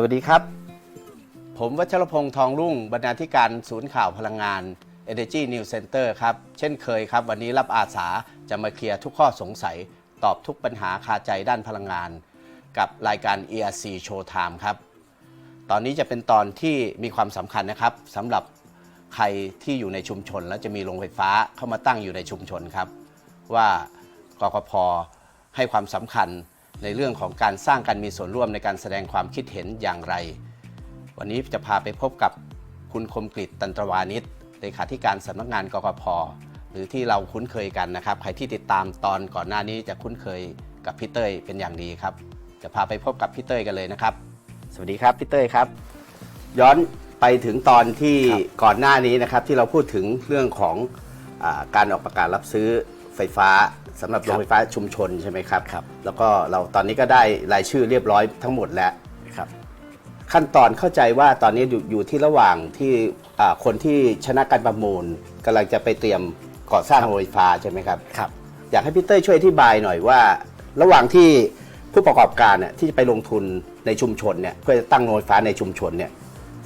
สวัสดีครับ ผมวัชรพงษ์ทองรุ่ง บรรณาธิการศูนย์ข่าวพลังงาน Energy News Center ครับ เช่นเคยครับ วันนี้รับอาสาจะมาเคลียร์ทุกข้อสงสัย ตอบทุกปัญหาคาใจด้านพลังงาน กับรายการ ERC Showtime ครับ ตอนนี้จะเป็นตอนที่มีความสำคัญนะครับสำหรับใครที่อยู่ในชุมชน แล้วจะมีโรงไฟฟ้าเข้ามาตั้งอยู่ในชุมชนครับ ว่ากกพให้ความสำคัญ ในเรื่องของการสร้างการมีส่วนร่วมในการแสดงความคิดเห็นอย่างไร วันนี้จะพาไปพบกับคุณคมกริตตันตรวานิชเลขาธิการสำนักงานกกพหรือที่เราคุ้นเคยกันนะครับ ใครที่ติดตามตอนก่อนหน้านี้จะคุ้นเคยกับพี่เต้ยเป็นอย่างดีครับ จะพาไปพบกับพี่เต้ยกันเลยนะครับ สวัสดีครับพี่เต้ยครับ ย้อนไปถึงตอนที่ก่อนหน้านี้นะครับที่เราพูดถึงเรื่องของอาการออกประกาศรับซื้อ ไฟฟ้าสำหรับโรงไฟฟ้าชุมชนใช่ไหมครับครับ แล้วก็เราตอนนี้ก็ได้รายชื่อเรียบร้อยทั้งหมดแล้วครับ ขั้นตอนเข้าใจว่าตอนนี้อยู่อยู่ที่ระหว่างที่อ่าคนที่ชนะการประมูลกำลังจะไปเตรียมก่อสร้างโรงไฟฟ้าใช่ไหมครับ ครับ อยากให้พี่เต้ยช่วยอธิบายหน่อยว่า ระหว่างที่ผู้ประกอบการเนี่ยที่จะไปลงทุนในชุมชนเนี่ยเพื่อจะตั้งโรงไฟฟ้าในชุมชนเนี่ย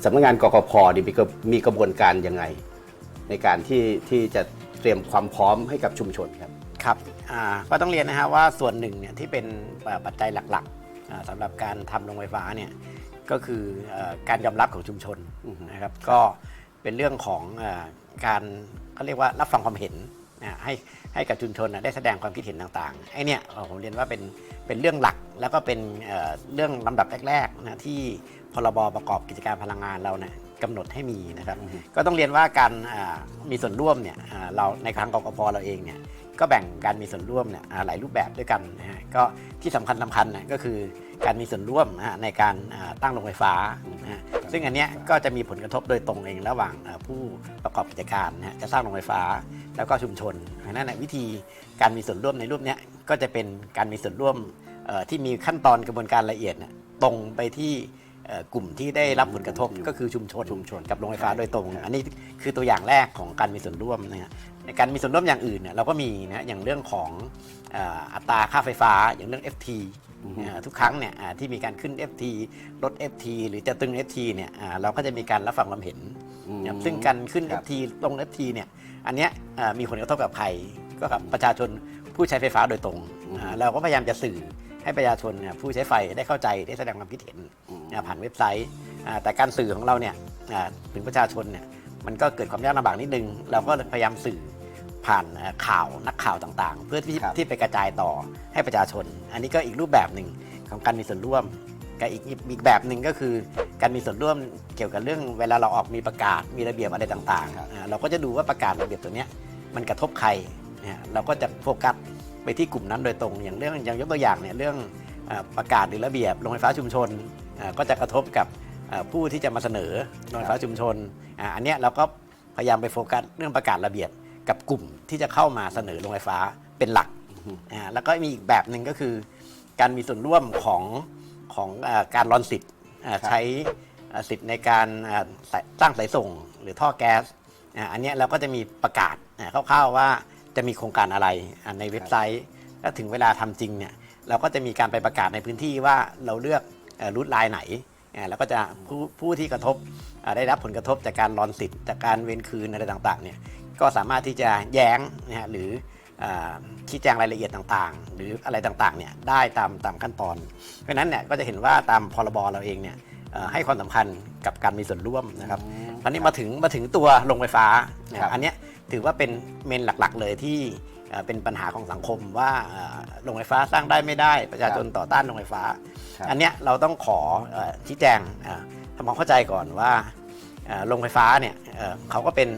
สำนักงานกกพเนี่ยมีกระมีกระบวนการยังไง ในการที่ที่จะ เตรียมความพร้อมให้กับชุมชนครับ ครับอ่าก็ต้องเรียนนะฮะว่าส่วนหนึ่งเนี่ยที่เป็นเอ่อปัจจัยหลักๆอ่าสำหรับการทำโรงไฟฟ้าเนี่ยก็คือเอ่อการยอมรับของชุมชนอือฮึนะครับก็เป็นเรื่องของเออการเขาเรียกว่ารับฟังความเห็นนะให้ให้กับชุมชนนะได้แสดงความคิดเห็นต่างๆไอ้เนี่ยเอ่อผมเรียนว่าเป็นเป็นเรื่องหลักแล้วก็เป็นเอ่อเรื่องลำดับแรกๆนะที่พรบประกอบกิจการพลังงานเราเนี่ย กำหนดให้มีนะครับ ก็ต้องเรียนว่าการอ่ามีส่วนร่วมเนี่ยอ่าเราในทางกกพเราเองเนี่ยก็แบ่งการมีส่วนร่วมเนี่ยอ่าหลายรูปแบบด้วยกันนะฮะก็ที่สำคัญสำคัญนะก็คือการมีส่วนร่วมนะฮะในการอ่าตั้งโรงไฟฟ้านะฮะซึ่งอันเนี้ยก็จะมีผลกระทบโดยตรงเองระหว่างอ่าผู้ประกอบกิจการนะฮะจะสร้างโรงไฟฟ้าแล้วก็ชุมชนเพราะฉะนั้นนะวิธีการมีส่วนร่วมในรูปเนี้ยก็จะเป็นการมีส่วนร่วมเอ่อที่มีขั้นตอนกระบวนการละเอียดนะตรงไปที่เอ่อ กลุ่มที่ได้รับผลกระทบก็คือชุมชนชุมชนกับโรงไฟฟ้าโดยตรง อันนี้คือตัวอย่างแรกของการมีส่วนร่วมนะฮะในการมีส่วนร่วมอย่างอื่นเนี่ยเราก็มีนะอย่างเรื่องของเอ่ออัตราค่าไฟฟ้าอย่างเรื่อง FT เอ่อทุกครั้งเนี่ยอ่าที่มีการขึ้น FT ลด FT หรือจะตึง FT เนี่ยอ่าเราก็จะมีการรับฟังความเห็นนะครับซึ่งการขึ้นครับ FT ลง FT เนี่ยอันเนี้ยอ่ามีผลกระทบกับใครก็กับประชาชนผู้ใช้ไฟฟ้าโดยตรงอ่าเราก็พยายามจะสื่อ ให้ประชาชนเนี่ยผู้ใช้ไฟได้เข้าใจได้แสดงความคิดเห็นอ่าผ่านเว็บไซต์อ่าแต่การสื่อของเราเนี่ยอ่าถึงประชาชนเนี่ยมันก็เกิดความยากลำบากนิดนึง เราก็เลยพยายามสื่อผ่านอ่าข่าวนักข่าวต่างๆ เพื่อที่ครับที่ไปกระจายต่อให้ประชาชน อันนี้ก็อีกรูปแบบหนึ่งของการมีส่วนร่วมกับอีกอีกแบบหนึ่งก็คือ การมีส่วนร่วมเกี่ยวกับเรื่องเวลาเราออกมีประกาศมีระเบียบอะไรต่างๆอ่าเราก็จะดูว่าประกาศระเบียบตัวเนี้ยมันกระทบใครนะฮะเราก็จะโฟกัส ไปที่กลุ่มนั้นโดยตรงอย่างเรื่องอย่างยกตัวอย่างเนี่ยเรื่องอ่าประกาศหรือระเบียบโรงไฟฟ้าชุมชนอ่าก็จะกระทบกับเอ่อผู้ที่จะมาเสนอโรงไฟฟ้าชุมชนอ่าอันเนี้ยเราก็พยายามไปโฟกัสเรื่องประกาศระเบียบกับกลุ่มที่จะเข้ามาเสนอโรงไฟฟ้าเป็นหลักอ่าแล้วก็มีอีกแบบหนึ่งก็คือ การมีส่วนร่วมของของอาการรอนสิทธิ์อ่าใช้อ่าสิทธิ์ในการอ่าสายสร้างสายส่งหรือท่อแก๊สอ่าอันเนี้ยเราก็จะมีประกาศอ่าคร่าวๆว่า จะมีโครงการอะไรอ่าในเว็บไซต์ แล้วถึงเวลาทำจริงเนี่ยเราก็จะมีการไปประกาศในพื้นที่ว่าเราเลือกรูทไลน์ไหนอ่าแล้วก็จะผู้ผู้ที่กระทบอ่าได้รับผลกระทบจากการรอนสิทธิ์จากการเว้นคืนอะไรต่างๆเนี่ยก็สามารถที่จะแย้งนะฮะหรืออาชี้แจงรายละเอียดต่างๆ หรืออะไรต่างๆเนี่ยได้ตามตามขั้นตอน เพราะฉะนั้นเนี่ยก็จะเห็นว่าตามพรบเราเองเนี่ยเอ่อให้ความสำคัญกับการมีส่วนร่วมนะครับตอนนี้มาถึงมาถึงตัวโรงไฟฟ้านะคครัรับบอันเนี้ย ถือว่าเป็นเมนหลักๆ เลยที่เอ่อเป็นปัญหาของสังคมว่าเอ่อโรงไฟฟ้าสร้างได้ไม่ได้ ประชาชนต่อต้านโรงไฟฟ้าครับอันเนี้ยเราต้องขอเอ่อชี้แจงเอ่อทำความเข้าใจก่อนว่าเอ่อโรงไฟฟ้าเนี่ยเอ่อเขาก็เป็น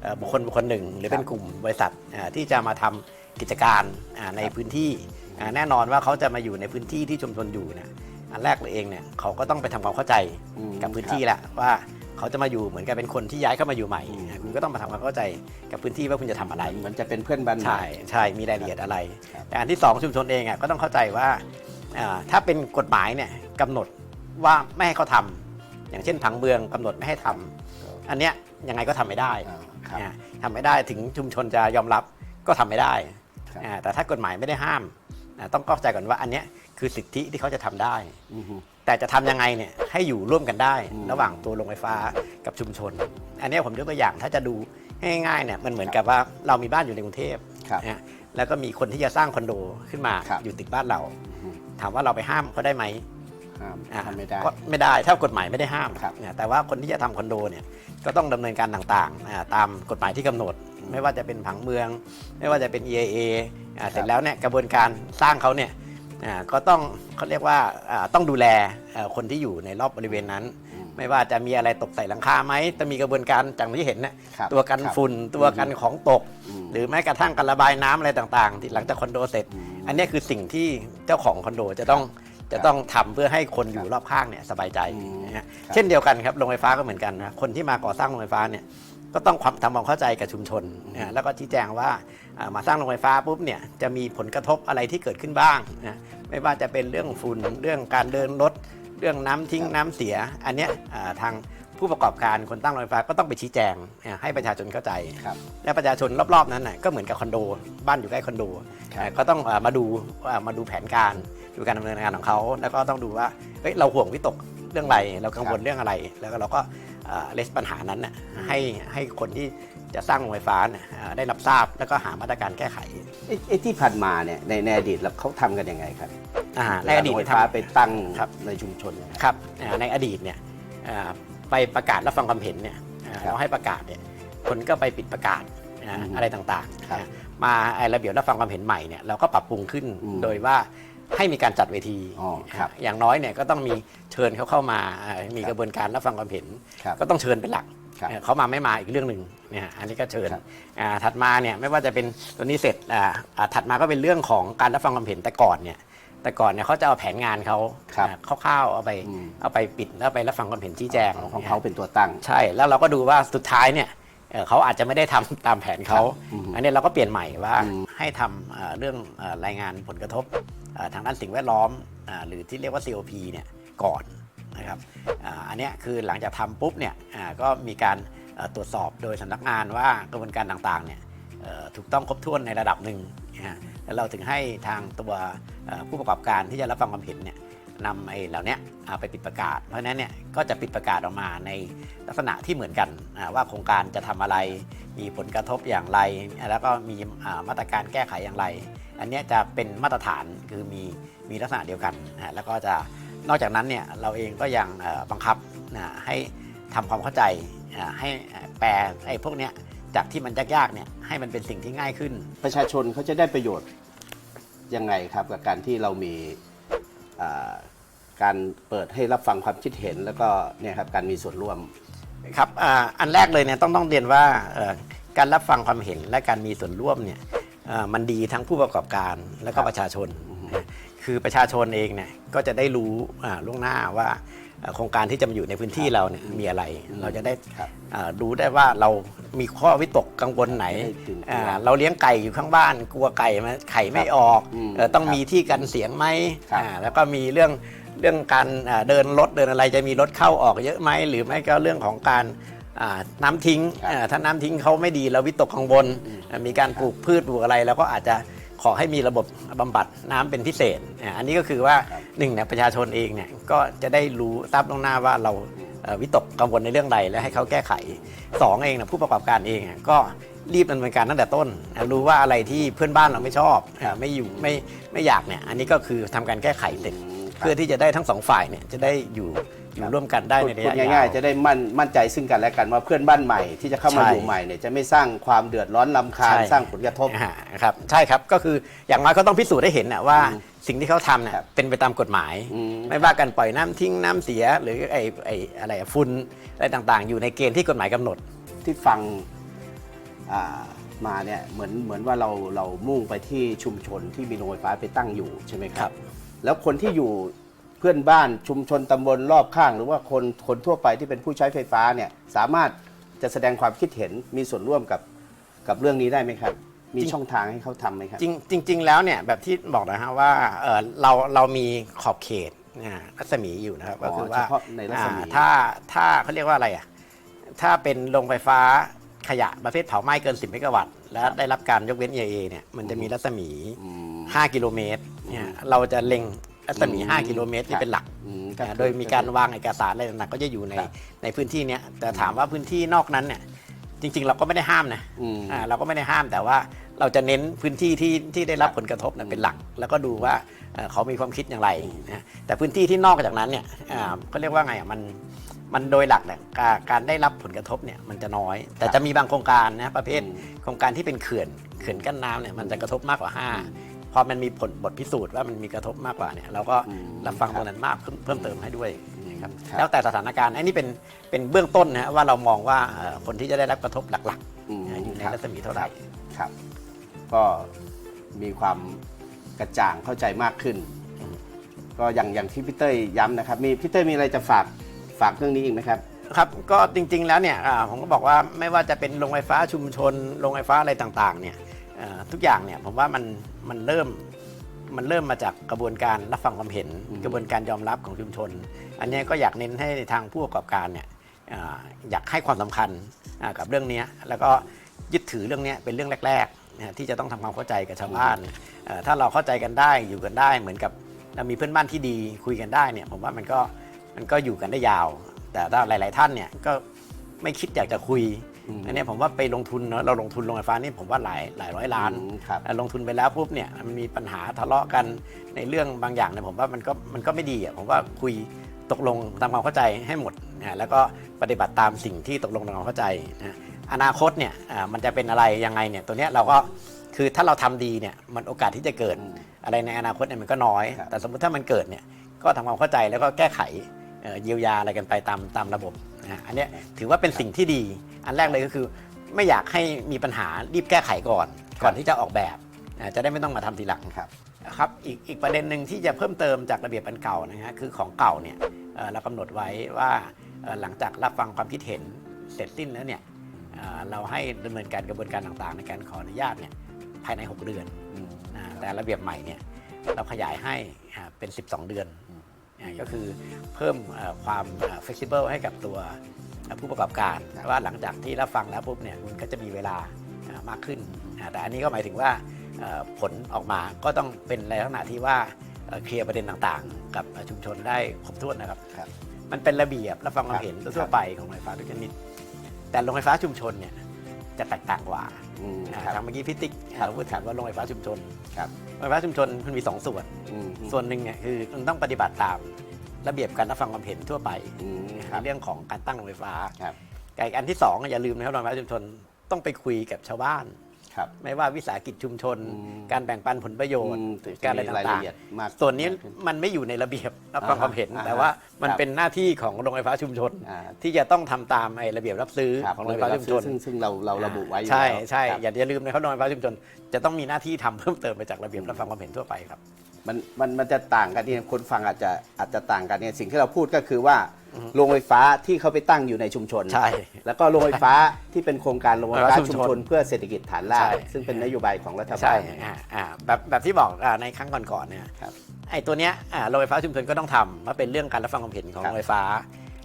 เอ่อบุคคลบุคคลหนึ่ง หรือเป็นกลุ่มบริษัทเอ่อที่จะมาทำกิจการอ่าในพื้นที่อ่าแน่นอนว่าเขาจะมาอยู่ในพื้นที่ที่ชุมชนอยู่เนี่ยอันแรกเลยเองเนี่ยเขาก็ต้องไปทำความเข้าใจอืมกับพื้นที่แหละว่า เขาจะมาอยู่เหมือนกับเป็นคนที่ย้ายเข้ามาอยู่ใหม่อะคุณก็ต้องมาทำความเข้าใจกับพื้นที่ว่าคุณจะทำอะไรมันจะเป็นเพื่อนบ้านใหม่ใช่ใช่มีรายละเอียดอะไรครับแต่อันที่สองชุมชนเองอะก็ต้องเข้าใจว่าอ่าถ้าเป็นกฎหมายเนี่ยกำหนดว่าไม่ให้เขาทำอย่างเช่นผังเมืองกำหนดไม่ให้ทำอันเนี้ยยังไงก็ทำไม่ได้อ่าครับอ่าทำไม่ได้ถึงชุมชนจะยอมรับก็ทำไม่ได้ครับอ่าแต่ถ้ากฎหมายไม่ได้ห้ามอ่าต้องเข้าใจก่อนว่าอันเนี้ยคือสิทธิที่เขาจะทำได้อือฮึ แต่จะทำยังไงเนี่ยให้อยู่ร่วมกันได้อืมระหว่างตัวโรงไฟฟ้ากับชุมชน อันเนี้ยผมยกตัวอย่างถ้าจะดูง่ายๆเนี่ยมันเหมือนกับว่าเรามีบ้านอยู่ในกรุงเทพครับนะฮะแล้วก็มีคนที่จะสร้างคอนโดขึ้นมาครับ อยู่ติดบ้านเราอืมถามว่าเราไปห้ามเขาได้ไหมห้ามอ่าทำไม่ได้ ก็ไม่ได้ถ้ากฎหมายไม่ได้ห้ามครับ นะแต่ว่าคนที่จะทำคอนโดเนี่ยก็ต้องดำเนินการต่างๆอ่าตามกฎหมายที่กำหนด ไม่ว่าจะเป็นผังเมือง ไม่ว่าจะเป็น EIA อ่าเสร็จแล้วเนี่ยกระบวนการสร้างเขาเนี่ยอ่า ก็ต้องเขาเรียกว่าอ่าต้องดูแลเอ่อคนที่อยู่ในรอบบริเวณนั้นอืมไม่ว่าจะมีอะไรตกใส่หลังคาไหมจะมีกระบวนการอย่างที่เห็นเนี่ยครับตัวกันครับฝุ่นตัวกันของตกอืมหรือแม้กระทั่งการระบายน้ำอะไรต่างๆ ที่หลังจากคอนโดเสร็จอืมอันเนี้ยคือสิ่งที่เจ้าของคอนโดจะต้องจะต้องทำเพื่อให้คนอยู่รอบข้างเนี่ยสบายใจอืมนะฮะครับเช่นเดียวกันครับโรงไฟฟ้าก็เหมือนกันนะคนที่มาก่อสร้างโรงไฟฟ้าเนี่ย ก็ต้องความทำความเข้าใจกับชุมชนนะแล้วก็ชี้แจงว่าอ่ามาสร้างโรงไฟฟ้าปุ๊บเนี่ยจะมีผลกระทบอะไรที่เกิดขึ้นบ้างนะไม่ว่าจะเป็นเรื่องฝุ่นเรื่องการเดินรถเรื่องน้ำทิ้งน้ำเสีย อันเนี้ยอ่าทางผู้ประกอบการคนตั้งโรงไฟฟ้าก็ต้องไปชี้แจงอ่าให้ประชาชนเข้าใจครับและประชาชนรอบๆนั้นน่ะก็เหมือนกับคอนโด บ้านอยู่ใกล้คอนโดครับเอ่อก็ต้องเอ่อมาดูเอ่อมาดูแผนการดูการดำเนินงานของเขา แล้วก็ต้องดูว่าเฮ้ยเราห่วงวิตก เรื่องอะไร เรากังวลเรื่องอะไร แล้วก็เราก็เลสปัญหานั้นน่ะให้ให้คนที่จะสร้างโรงไฟฟ้าเนี่ยเอ่อได้รับทราบแล้วก็หามาตรการแก้ไขไอ้ไอ้ที่ผ่านมาเนี่ยในในอดีตแล้วเขาทำกันยังไงครับอ่าในอดีตโรงไฟเนี่ยฟ้าทำไปตั้งครับในชุมชนเนี่ยครับอ่าในอดีตเนี่ยอ่าไปประกาศรับฟังความเห็นเนี่ยอ่าครับเราให้ประกาศเนี่ยคนก็ไปปิดประกาศอ่าอืมอะไรต่างครับๆนะมาไอ้ระเบียบรับฟังความเห็นใหม่เนี่ยเราก็ปรับปรุงขึ้นอืมโดยว่า ให้มีการจัดเวทีอ๋อครับอ่าอย่างน้อยเนี่ยก็ต้องมีเชิญเขาเข้ามาอ่ามีครับกระบวนการรับฟังความเห็นครับก็ต้องเชิญเป็นหลักครับเอ่อเขามาไม่มาอีกเรื่องหนึ่งเนี่ยอันนี้ก็เชิญครับอ่าถัดมาเนี่ยไม่ว่าจะเป็นตัวนี้เสร็จอ่าอ่าถัดมาก็เป็นเรื่องของการรับฟังความเห็นแต่ก่อนเนี่ยแต่ก่อนเนี่ยเขาจะเอาแผนงานเขาครับอ่าคร่าวๆเอาไปอืมเอาไปปิดแล้วไปรับฟังความเห็นชี้แจงของเขาเป็นตัวตั้ง ใช่แล้วเราก็ดูว่าสุดท้ายเนี่ยเอ่อเขาอาจจะไม่ได้ทำตามแผนเขาครับอืมอันนี้เราก็เปลี่ยนใหม่ว่าอืมให้ทำเอ่อเรื่องเอ่อรายงานผลกระทบเอ่อ ทางด้านสิ่งแวดล้อมอหรือที่เรียกว่า COP เนี่ยก่อนนะครับอ,อันนี้คือหลังจากทำปุ๊บเนี่ยก็มีการตรวจสอบโดยสำนักงานว่ากระบวนการต่างๆเนี่ยถูกต้องครบถ้วนในระดับหนึ่งนะฮะแล้วเราถึงให้ทางตัวผู้ประกอบการที่จะรับฟังความเห็นเนี่ย นำไอ้เหล่านี้ไปปิดประกาศ เพราะฉะนั้นเนี่ยก็จะปิดประกาศออกมาในลักษณะที่เหมือนกันว่าโครงการจะทำอะไร มีผลกระทบอย่างไร แล้วก็มีมาตรการแก้ไขอย่างไร อันนี้จะเป็นมาตรฐานคือมีมีลักษณะเดียวกันนะแล้วก็จะนอกจากนั้นเนี่ยเราเองก็ยังบังคับให้ทำความเข้าใจให้แปลไอ้พวกเนี้ยจากที่มันยากๆเนี่ยให้มันเป็นสิ่งที่ง่ายขึ้น ประชาชนเขาจะได้ประโยชน์ยังไงครับกับการที่เรามี การเปิดให้รับฟังความคิดเห็น แล้วก็เนี่ยครับการมีส่วนร่วม ครับอ่าอันแรกเลยเนี่ยต้องต้องเรียนว่าเอ่อการรับฟังความเห็นและการมีส่วนร่วมเนี่ยเอ่อมันดีทั้งผู้ประกอบการและก็ประชาชนนะคือประชาชนเองเนี่ยก็จะได้รู้อ่าล่วงหน้าว่าเอ่อโครงการที่จะมาอยู่ในพื้นที่เราเนี่ยมีอะไร เราจะได้ครับอ่ารู้ได้ว่าเรามีข้อวิตกกังวลไหนได้ตื่นตัวอ่าเราเลี้ยงไก่อยู่ข้างบ้าน กลัวไก่มันไข่ไม่ออกอืมเอ่อต้องครับมีที่กันเสียงไหมครับ อ่า แล้วก็มีเรื่อง เรื่องการอ่าเดินรถเดินอะไรจะมีรถเข้าออกเยอะไหมหรือไม่ก็เรื่องของการอ่าน้ำทิ้งครับอ่าถ้าน้ำทิ้งเขาไม่ดีเราวิตกกังวลอ่ามีการปลูกพืชปลูกอะไรเราก็อาจจะขอให้มีระบบบำบัดน้ำเป็นพิเศษอ่าอันนี้ก็คือว่าหนึ่งเนี่ยประชาชนเองเนี่ยก็จะได้รู้ทราบล่วงหน้าว่าเราเอ่อวิตกกังวลในเรื่องใดและให้เขาแก้ไขสองเองนะผู้ประกอบการเองอะก็รีบดำเนินการตั้งแต่ต้นอะรู้ว่าอะไรที่เพื่อนบ้านเราไม่ชอบอ่าไม่อยู่ไม่ไม่อยากเนี่ยอันนี้ก็คือทำการแก้ไขเสร็จเพื่อที่จะได้ทั้งสองฝ่ายเนี่ยจะได้อยู่อยู่ร่วมกันได้ในระพูดยะยาง่ายๆวจะได้มั่นมั่นใจซึ่งกันและกันว่าเพื่อนบ้านใหม่ที่จะเข้ามาใช่อยู่ใหม่เนี่ยจะไม่สร้างความเดือดร้อนลำคาญใช่สร้างผลกระทบอ่าครับใช่ครับก็คืออย่างน้อยเขาต้องพิสูจน์ให้เห็นนะว่าอืมสิ่งที่เขาทำเนี่ยครับเป็นไปตามกฎหมายอืมไม่ว่าการปล่อยน้ำทิ้งน้ำเสีย หรือไอ้ไอ้อะไรอะฝุ่นอะไรต่างๆ อยู่ในเกณฑ์ที่กฎหมายกำหนดที่ฟังอ่ามาเนี่ยเหมือนเหมือนว่าเราเรามุ่งไปที่ชุมชนที่มีโรงไฟฟ้าไปตั้งอยู่ใช่ไหมคครัรับบ แล้วคนที่อยู่เพื่อนบ้านชุมชนตำบลรอบข้าง หรือว่าคนคนทั่วไปที่เป็นผู้ใช้ไฟฟ้าเนี่ยสามารถจะแสดงความคิดเห็นมีส่วนร่วมกับกับเรื่องนี้ได้ไหมครับ มีจริงช่องทางให้เขาทำไหมครับ จริงจริง ๆ แล้วเนี่ยแบบที่บอกนะฮะว่าเอ่อเราเรามีขอบเขตอ่ารัศมีอยู่นะครับอ๋อก็คือว่าเฉพาะในรัศมี อ่าถ้าถ้าเขาเรียกว่าอะไรอะถ้าเป็นโรงไฟฟ้าขยะประเภทเผาไหม้เกิน 10 เมกะวัตต์และได้รับการยกเว้น EIA เนี่ยมันจะมีรัศมี อืม 5 กิโลเมตร เนี่ยเราจะเล็งรัศมีอืม5กิโลเมตรคนี่รับเป็นหลัก อืมอ่าโดยมีการวางเอกสารอะไรต่างๆก็จะอยู่ในครับในพื้นที่เนี้ยแต่ถามว่าพื้นที่นอกนั้นเนี่ยจริง ๆ เราก็ไม่ได้ห้ามนะอืม อ่าเราก็ไม่ได้ห้ามแต่ว่าเราจะเน้นพื้นที่ที่ที่ได้รับครับผลกระทบนะเป็นหลัก แล้วก็ดูว่าเอ่อเขามีความคิดอย่างไรนะแต่พื้นที่ที่นอกจากนั้นเนี่ยอ่าก็เรียกว่าไงอะมันมันโดยหลักเนี่ยการการได้รับผลกระทบเนี่ยมันจะน้อย แต่จะมีบางโครงการนะประเภทอืมโครงการที่เป็นเขื่อนเขื่อนกั้นน้ำเนี่ยมันจะกระทบมากกว่าห้า พอมันมีผลบทพิสูจน์ว่ามันมีกระทบมากกว่าเนี่ยเราก็อืมรับฟังครับตรงนั้นมากเพิ่มเพิ่มเติมให้ด้วยนะครับครับแล้วแต่สถานการณ์อันนี้เป็นเป็นเบื้องต้นนะฮะว่าเรามองว่าเอ่อคนที่จะได้รับกระทบหลักอืมๆอยู่ในครับรัศมีเท่าไหร่ครับ ก็มีความกระจ่างเข้าใจมากขึ้นอืมก็อย่างอย่างที่พี่เต้ยย้ำนะครับ มีพี่เต้ยมีอะไรจะฝากฝากเรื่องนี้อีกไหมครับครับก็จริงๆแล้วเนี่ยอ่าผมก็บอกว่าไม่ว่าจะเป็นโรงไฟฟ้าชุมชนโรงไฟฟ้าอะไรต่างๆเนี่ยอ่า ทุกอย่างเนี่ยผมว่ามันมันเริ่มมันเริ่มมาจากกระบวนการรับฟังความเห็นอืมกระบวนการยอมรับของชุมชน อันเนี้ยก็อยากเน้นให้ทางผู้ประกอบการเนี่ยอ่าอยากให้ความสำคัญอ่ากับเรื่องเนี้ยแล้วก็ยึดถือเรื่องเนี้ยเป็นเรื่องแรกๆนะที่จะต้องทำความเข้าใจกับชาวบ้านเอ่อถ้าเราเข้าใจกันได้อยู่กันได้ เหมือนกับเรามีเพื่อนบ้านที่ดีคุยกันได้เนี่ยผมว่ามันก็มันก็อยู่กันได้ยาว แต่ถ้าหลาย ๆ ท่านเนี่ยก็ไม่คิดอยากจะคุย อืมอันเนี้ยผมว่าไปลงทุนเนอะเราลงทุนโรงไฟฟ้านี่ผมว่าหลายหลายร้อยล้านอืมครับอะลงทุนไปแล้วปุ๊บเนี่ยมันมีปัญหาทะเลาะกันในเรื่องบางอย่างเนี่ยผมว่ามันก็มันก็ไม่ดีอะผมว่าคุยตกลงตามความเข้าใจให้หมดนะแล้วก็ปฏิบัติตามสิ่งที่ตกลงตามความเข้าใจนะอนาคตเนี่ยอ่ามันจะเป็นอะไรยังไงเนี่ยตัวเนี้ยเราก็คือถ้าเราทำดีเนี่ยมันโอกาสที่จะเกิดอืมอะไรในอนาคตเนี่ยมันก็น้อยครับแต่สมมติถ้ามันเกิดเนี่ยก็ทำความเข้าใจแล้วก็แก้ไขเอ่อเยียวยาอะไรกันไปตามตามระบบ นะฮะอันเนี้ยถือว่าเป็นสิ่งที่ดี อันแรกเลยก็คือ ไม่อยากให้มีปัญหารีบแก้ไขก่อน ก่อนที่จะออกแบบนะจะได้ไม่ต้องมาทำทีหลัง ครับ ครับอีกอีกประเด็นหนึ่งที่จะเพิ่มเติมจากระเบียบอันเก่านะฮะคือของเก่าเนี่ยเอ่อเรากำหนดไว้ว่าเอ่อหลังจากรับฟังความคิดเห็นเสร็จสิ้นแล้วเนี่ยเอ่อเราให้ดำเนินการกระบวนการต่างๆ ในการขออนุญาตเนี่ยภายใน 6 เดือนอืมอ่าแต่ระเบียบใหม่เนี่ยเราขยายให้อ่าเป็น 12 เดือนอ่า ก็คือเพิ่มเอ่อความเฟ e ซิเบิลให้กับตัวเอ่อผู้ประกอบการครับว่าหลังจากที่รับฟังแล้วปุ๊บเนี่ยมันก็จะมีเวลาอ่ามากขึ้นอ่าแต่อันนี้ก็หมายถึงว่าเอ่อผลออกมาก็ต้องเป็นในลักษณะที่ว่าเอ่อเคลียร์ประเด็นต่างๆ กับชุมชนได้ครบถ้วนนะครับครับมันเป็นระเบียบรับฟังความเห็นครับทั่วๆไปของโรงไฟฟ้าทุกชนิด แต่โรงไฟฟ้าชุมชนเนี่ยจะแตกต่างกว่า อืมอ่าครับทางเมื่อกี้พิติกครับเราพูดถึงว่าโรงไฟฟ้าชุมชนครับโรงไฟฟ้าชุมชนมันมีสองส่วน อืมส่วนหนึ่งเนี่ยคือมันต้องปฏิบัติตามระเบียบการรับฟังความเห็นทั่วไปอืมคในรับเรื่องของการตั้งโรงไฟฟ้าครับ แต่อีกอันที่สองอย่าลืมนะครับโรงไฟฟ้าชุมชนต้องไปคุยกับชาวบ้าน ครับ ไม่ว่าวิสาหกิจชุมชนอืมการแบ่งปันผลประโยชน์อืมแต่การอะไรมีรายละต่างเอียดมากๆส่วนนี้มากขึ้นมันไม่อยู่ในระเบียบรับฟังอ่าฮะความเห็นอ่าฮะแต่ว่ามันครับเป็นหน้าที่ของโรงไฟฟ้าชุมชนอ่าที่จะต้องทำตามไอ้ระเบียบรับซื้อครับของโรงไฟฟ้าชุมชน ซึ่งซึ่งเราเราระบุไว้อยู่ใช่แล้วใช่ครับอย่าอย่าลืมนะครับโรงไฟฟ้าชุมชน จะต้องมีหน้าที่ทำเพิ่มเติมไปจากระเบียบรับฟังความเห็นทั่วไปครับมันมันมันจะต่างกันเนี่ยคนฟังอาจจะอาจจะต่างกันเนี่ยสิ่งที่เราพูดก็คือว่า โรงไฟฟ้าที่เขาไปตั้งอยู่ในชุมชน ใช่ แล้วก็โรงไฟฟ้าที่เป็นโครงการโรงไฟฟ้าชุชุมมชนชน เพื่อเศรษฐกิจฐานรากใช่ ซึ่งเป็นนโยบายของรัฐบาใช่ลอ่าอ่าแบบแบบที่บอกอ่าในครั้งก่อนๆเนี่ยครับไอ้ตัวเนี้ยอ่าโรงไฟฟ้าชุมชนก็ต้องทำว่าเป็นเรื่องการรับฟังความเห็นของครัโรบงไฟฟ้า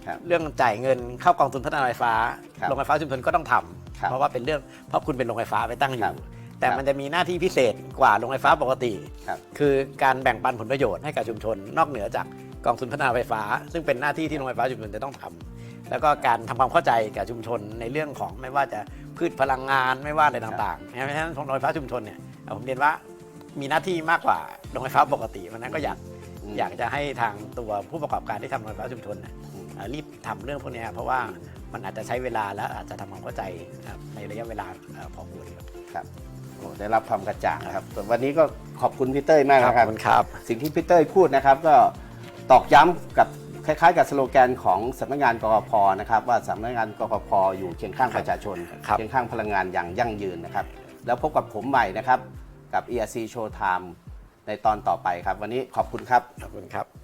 ครับเรื่องจ่ายเงินเข้ากองทุนพัฒนาไฟฟ้าครับโรงไฟฟ้าชุมชนก็ต้องทำครับเพราะว่าเป็นเรื่องเพราะคุณเป็นโรงไฟฟ้าไปตั้งอครัยู่ บแต่ครับมันจะมีหน้าที่พิเศษกว่าโรงไฟฟ้าปกติ ครับ คือการแบ่งปันผลประโยชน์ให้กับชุมชน นอกเหนือจาก กองทุนพัฒนาไฟฟ้า ซึ่งเป็นหน้าที่ที่โรงไฟฟ้าชุมชนจะต้องทำแล้วก็การทำความเข้าใจกับชุมชนในเรื่องของไม่ว่าจะพืชพลังงานไม่ว่าอะไรต่างๆเพราะฉะนั้นโรงไฟฟ้าชุมชนเนี่ยผมเรียนว่ามีหน้าที่มากกว่าโรงไฟฟ้าปกติเพราะฉะนั้นก็อยากอืมอยากจะให้ทางตัวผู้ประกอบการที่ทำโรงไฟฟ้าชุมชนเนี่ยอืมเอ่อรีบทำเรื่องพวกเนี้ยเพราะว่ามันอาจจะใช้เวลาและอาจจะทำความเข้าใจนะครับในระยะเวลาเอ่อพอควรครับครับโอ้ได้รับความกระจ่างนะครับส่วนวันนี้ก็ขอบคุณพี่เต้ยมากนะครับครับสิ่งที่พี่เต้ยพูดนะครับก็ ตอกย้ำกับคล้ายๆ กับสโลแกนของสำนักงานกกพนะครับว่าสำนักงานกกพอยู่เคียงข้างประชาชนครับเคียงข้างพลังงานอย่างยั่งยืนนะครับ แล้วพบกับผมใหม่นะครับกับ ERC Showtime ในตอนต่อไปครับ วันนี้ขอบคุณครับ ขอบคุณครับ